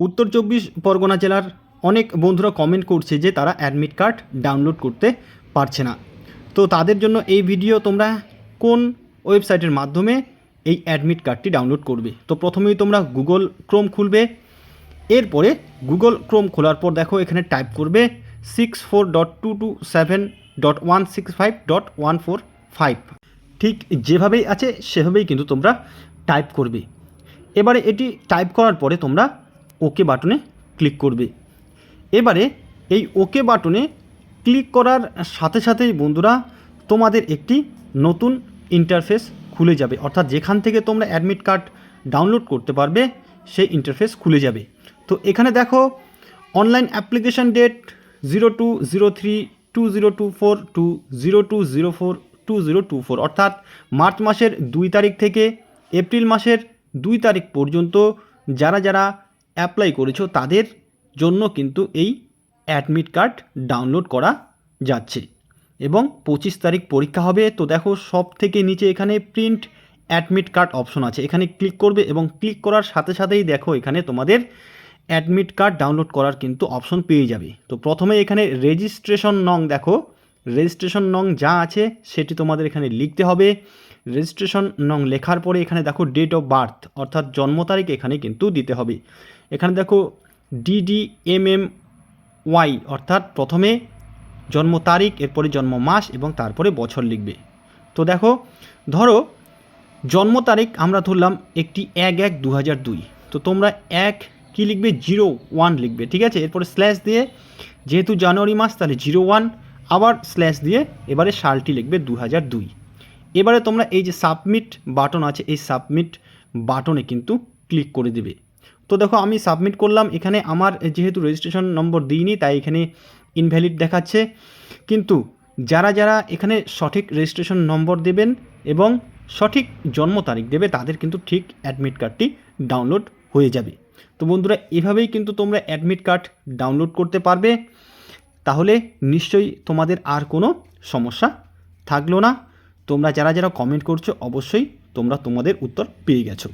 উত্তর চব্বিশ পরগনা জেলার অনেক বন্ধুরা কমেন্ট করছে যে তারা অ্যাডমিট কার্ড ডাউনলোড করতে পারছে না। তো তাদের জন্য এই ভিডিও তোমরা কোন ওয়েবসাইটের মাধ্যমে এই অ্যাডমিট কার্ডটি ডাউনলোড করবে? তো প্রথমেই তোমরা গুগল ক্রোম খুলবে, এরপরে গুগল ক্রোম খোলার পর দেখো এখানে টাইপ করবে six four dot two two seven dot one six five dot one four five ঠিক যেভাবেই আছে সেভাবেই কিন্তু তোমরা টাইপ করবে। এবারে এটি টাইপ করার পরে তোমরা ওকে বাটনে ক্লিক করবে। এবারে এই ওকে বাটনে ক্লিক করার সাথে সাথেই বন্ধুরা তোমাদের একটি নতুন ইন্টারফেস খুলে যাবে। অর্থাৎ যেখান থেকে তোমরা অ্যাডমিট কার্ড ডাউনলোড করতে পারবে, সেই ইন্টারফেস খুলে যাবে। তো এখানে দেখো online application date zero two zero three two zero two four two zero two zero four two zero two four অর্থাৎ মার্চ মাসের দুই তারিখ থেকে এপ্রিল মাসের দুই তারিখ পর্যন্ত যারা যারা অ্যাপ্লাই করেছ, তাদের জন্য কিন্তু এই অ্যাডমিট কার্ড ডাউনলোড করা যাচ্ছে। এবং পঁচিশ তারিখ পরীক্ষা হবে, তো দেখো সব থেকে নিচে এখানে প্রিন্ট অ্যাডমিট কার্ড অপশন আছে। এখানে ক্লিক করবে এবং ক্লিক করার সাথে সাথেই দেখো এখানে তোমাদের অ্যাডমিট কার্ড ডাউনলোড করার কিন্তু অপশন পেয়ে যাবে। তো প্রথমে এখানে রেজিস্ট্রেশন নং দেখো রেজিস্ট্রেশন নং যা আছে সেটি তোমাদের এখানে লিখতে হবে। রেজিস্ট্রেশন নং লেখার পরে এখানে দেখো ডেট অফ বার্থ অর্থাৎ জন্ম তারিখ এখানে কিন্তু দিতে হবে। এখানে দেখো ডিডি এম এম ওয়াই অর্থাৎ প্রথমে জন্ম তারিখ, এরপরে জন্ম মাস এবং তারপরে বছর লিখবে। তো দেখো, ধরো জন্ম তারিখ আমরা ধরলাম একটি এক এক দু হাজার দুই। তো তোমরা এক কী লিখবে? জিরো ওয়ান লিখবে, ঠিক আছে? এরপরে স্ল্যাশ দিয়ে যেহেতু জানুয়ারি মাস, তাহলে জিরো ওয়ান, আবার স্ল্যাশ দিয়ে এবারে সালটি লিখবে দু হাজার দুই। এবারে তোমরা এই যে সাবমিট বাটন আছে, এই সাবমিট বাটনে কিন্তু ক্লিক করে দেবে। তো দেখো, আমি সাবমিট করলাম। এখানে আমার যেহেতু রেজিস্ট্রেশন নম্বর দিইনি, তাই এখানে ইনভ্যালিড দেখাচ্ছে। কিন্তু যারা যারা এখানে সঠিক রেজিস্ট্রেশন নম্বর দেবেন এবং সঠিক জন্ম তারিখ দেবে, তাদের কিন্তু ঠিক অ্যাডমিট কার্ডটি ডাউনলোড হয়ে যাবে। তো বন্ধুরা, এভাবেই কিন্তু তোমরা অ্যাডমিট কার্ড ডাউনলোড করতে পারবে। তাহলে নিশ্চয়ই তোমাদের আর কোনো সমস্যা থাকল না। তোমরা যারা যারা কমেন্ট করছ, অবশ্যই তোমরা তোমাদের উত্তর পেয়ে গেছো।